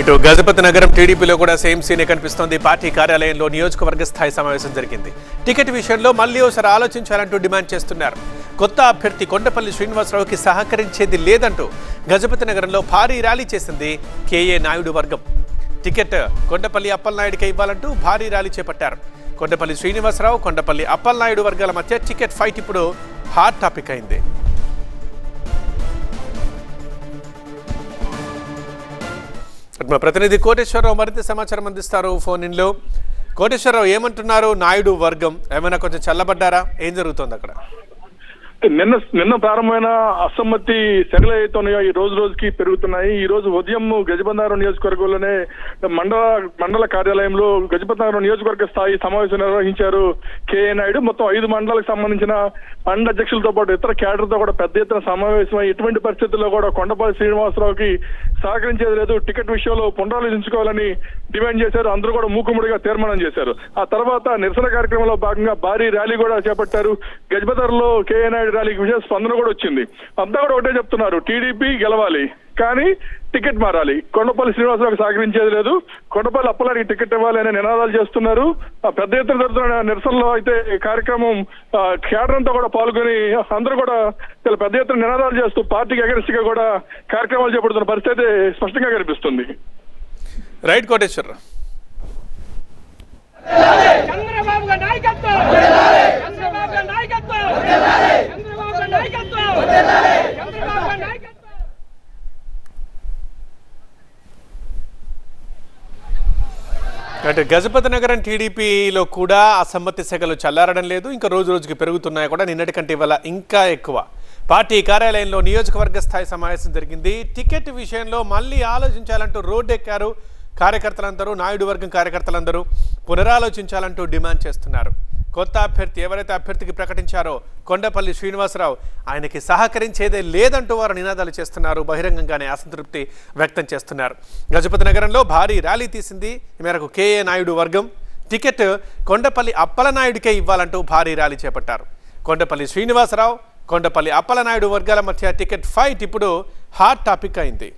ఇటు గజపతి నగరం టీడీపీలో కూడా సేమ్ సీనే కనిపిస్తోంది. పార్టీ కార్యాలయంలో నియోజకవర్గ స్థాయి సమావేశం జరిగింది. టికెట్ విషయంలో మళ్ళీ ఒకసారి ఆలోచించాలంటూ డిమాండ్ చేస్తున్నారు. కొత్త అభ్యర్థి కొండపల్లి శ్రీనివాసరావుకి సహకరించేది లేదంటూ గజపతి నగరంలో భారీ ర్యాలీ చేసింది కేఏ నాయుడు వర్గం. టికెట్ కొండపల్లి అప్పలనాయుడికి ఇవ్వాలంటూ భారీ ర్యాలీ చేపట్టారు. కొండపల్లి శ్రీనివాసరావు కొండపల్లి అప్పలనాయుడు వర్గాల మధ్య టికెట్ ఫైట్ ఇప్పుడు హాట్ టాపిక్ అయింది. మా ప్రతినిధి కోటేశ్వరరావు మరింత సమాచారం అందిస్తారు ఫోన్ ఇన్లో. కోటేశ్వరరావు ఏమంటున్నారు? నాయుడు వర్గం ఏమైనా కొంచెం చల్లబడ్డారా? ఏం జరుగుతోంది అక్కడ? నిన్న నిన్న ప్రారంభమైన అసమ్మతి సెగలు అయితే ఈ రోజు రోజుకి పెరుగుతున్నాయి. ఈ రోజు ఉదయం గజబంధారం నియోజకవర్గంలోనే మండల మండల కార్యాలయంలో గజపతినగరం నియోజకవర్గ స్థాయి సమావేశం నిర్వహించారు కేఏ నాయుడు. మొత్తం ఐదు మండలాలకు సంబంధించిన మండల అధ్యక్షులతో పాటు ఇతర క్యాడర్తో కూడా పెద్ద ఎత్తున సమావేశమై ఎటువంటి పరిస్థితుల్లో కూడా కొండపల్లి శ్రీనివాసరావుకి సహకరించేది లేదు. టికెట్ విషయంలో పునరాలోచించుకోవాలని డిమాండ్ చేశారు. అందరూ కూడా మూకుముడిగా తీర్మానం చేశారు. ఆ తర్వాత నిరసన కార్యక్రమంలో భాగంగా భారీ ర్యాలీ కూడా చేపట్టారు. గజబదర్లో కేఏ నాయుడు ర్యాలీకి విశేష స్పందన కూడా వచ్చింది. అంతా కూడా ఒకటే చెప్తున్నారు. టీడీపీ గెలవాలి. కానీ టికెట్ మారాలి. కొండపల్లి శ్రీనివాసరావుకి సహకరించేది లేదు. కొండపల్లి అప్పలానికి టికెట్ ఇవ్వాలి అనే నినాదాలు చేస్తున్నారు. ఆ పెద్ద ఎత్తున జరుగుతున్న నిరసనలో అయితే కార్యక్రమం ఆ, కేడర్ అంతా కూడా పాల్గొని అందరూ కూడా చాలా పెద్ద ఎత్తున నినాదాలు చేస్తూ పార్టీకి అగెన్స్ట్గా కూడా కార్యక్రమాలు చేపడుతున్న పరిస్థితి అయితే స్పష్టంగా కనిపిస్తుంది. రైట్ కోటేశ్వరరావు. చంద్రబాబు గారి నాయకత్వం! చంద్రబాబు గారి నాయకత్వం! చంద్రబాబు గారి నాయకత్వం! చంద్రబాబు గారి నాయకత్వం! అటు గజపతి నగరం టీడీపీలో కూడా అసమ్మతి సెగలు చల్లారడం లేదు ఇంకా రోజు రోజుకి పెరుగుతున్నాయి కూడా. నిన్నటి కంటే ఇవాళ ఇంకా ఎక్కువ. పార్టీ కార్యాలయంలో నియోజకవర్గ స్థాయి సమావేశం జరిగింది. టికెట్ విషయంలో మళ్ళీ ఆలోచించాలంటూ రోడ్డు ఎక్కారు కార్యకర్తలందరూ నాయుడు వర్గం కార్యకర్తలందరూ పునరాలోచించాలంటూ డిమాండ్ చేస్తున్నారు. కొత్త అభ్యర్థి ఎవరైతే అభ్యర్థికి ప్రకటించారో కొండపల్లి శ్రీనివాసరావు ఆయనకి సహకరించేదే లేదంటూ వారు నినాదాలు చేస్తున్నారు బహిరంగంగానే అసంతృప్తి వ్యక్తం చేస్తున్నారు. గజపతి నగరంలో భారీ ర్యాలీ తీసింది ఈ మేరకు కేఏ నాయుడు వర్గం. టికెట్ కొండపల్లి అప్పలనాయుడికే ఇవ్వాలంటూ భారీ ర్యాలీ చేపట్టారు. కొండపల్లి శ్రీనివాసరావు కొండపల్లి అప్పలనాయుడు వర్గాల మధ్య టికెట్ ఫైట్ ఇప్పుడు హాట్ టాపిక్ అయింది.